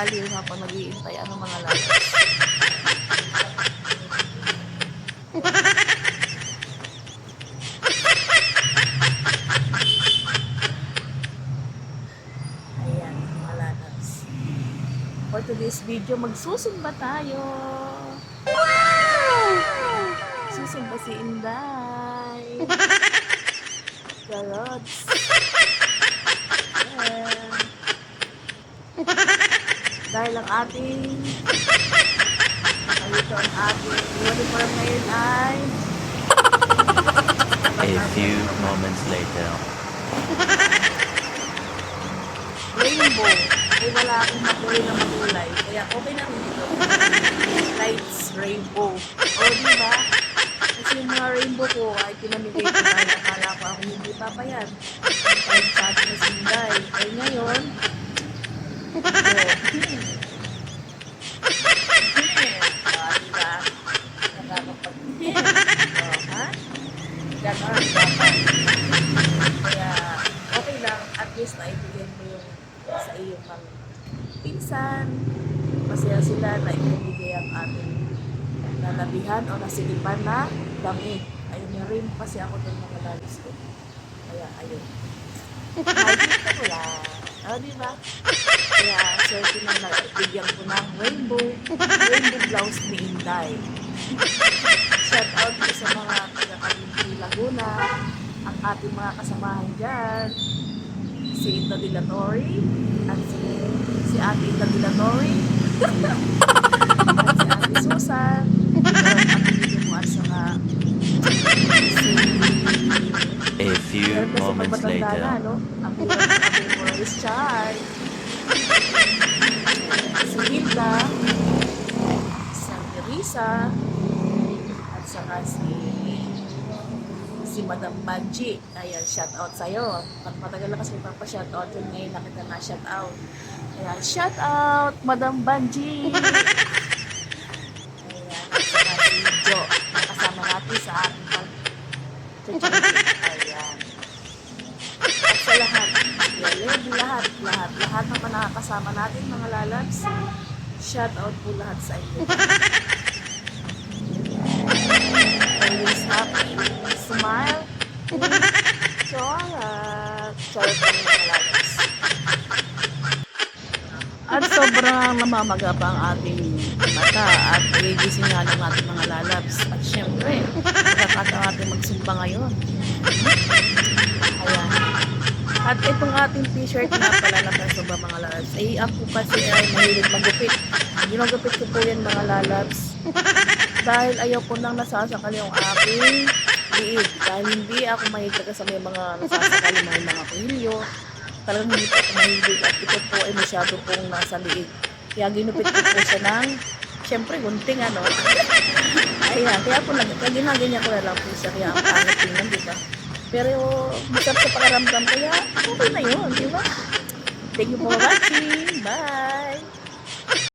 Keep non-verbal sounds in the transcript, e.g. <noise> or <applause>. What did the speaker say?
aliw nga pa nag-iintay. Ano mga lakas? Ayan, mga lakas. For today's video, magsusumba tayo. Wow! Susumba si Inday. <laughs> Garots. Dahil ang ating ito ang ating uniform ngayon ay A few moments later. rainbow. Eh, wala akong makulay na makulay. Kaya okay na rin ito. Lights, rainbow. O, di ba? Kasi yung mga rainbow ko ay pinamigay ko dahil akala ko ako hindi papayag. Kahit sa atin na sinday. Ay ngayon, ito. Hmm. Hmm. O, di ba? Nakakapag-hmm. O, ha? Ganon, dapat. Kaya, okay lang. At least naibigay mo yung sa iyong mga pinsan. Masaya sila na ibibigay ang ating nalabihan o nasilipan na damit. Ayun yung rin kasi ako doon mga lalis ko. Kaya, ayun. Nakikita ko lang. O, di ba? Kaya, swerte na nabigyan ko ng rainbow, rainbow blouse ni Inday. Shout out ko sa mga taga-Kalinti Laguna, ang ating mga kasamahan dyan, si Ita Dilatori, at si, si Ate Ita Dilatori, <laughs> at si Ate Susan, at Ate saka si A few moments pagmatanda na, later. no? Ang hirap ng ating voice chart. Si Hilda, si Teresa, at saka si si Madam Banji. Ayan, shout out sa'yo. At matagal na kasi magpapa-shout out yun ngayon nakita na shout out. Ayan, shout out, Madam Banji. <laughs> Ayan, si Jo, na kasama natin sa ating pag Ayan. At sa lahat, yan, lahat, lahat, lahat ng mga nakakasama natin, mga lalabs, shout out po lahat sa inyo. <laughs> Always happy, mga lalabs. At sobrang namamaga pa ang ating mata at gigising nga ng ating mga lalabs. At syempre, pagkakataon natin magsumba ngayon. Ayan. At itong ating t-shirt na pala na kasumba mga lalabs, ay ako kasi ay mahilig magupit. Ginagupit ko po yan mga lalabs. Dahil ayaw ko nang nasasakal yung aking liig. Dahil hindi ako mahilig sa may mga nasasakal yung mga, pilyo. Talagang hindi po ako mahilig at ito po ay masyado pong nasa liig. Kaya ginupit ko po siya ng Siyempre, gunting ano. Ayan, kaya po nag, kaya ginaganyan ko na lang po siya. Kaya ang pangit tingnan, di ba? Pero, masarap sa pakaramdam. Kaya, okay na yun, di ba? Thank you for watching. Bye!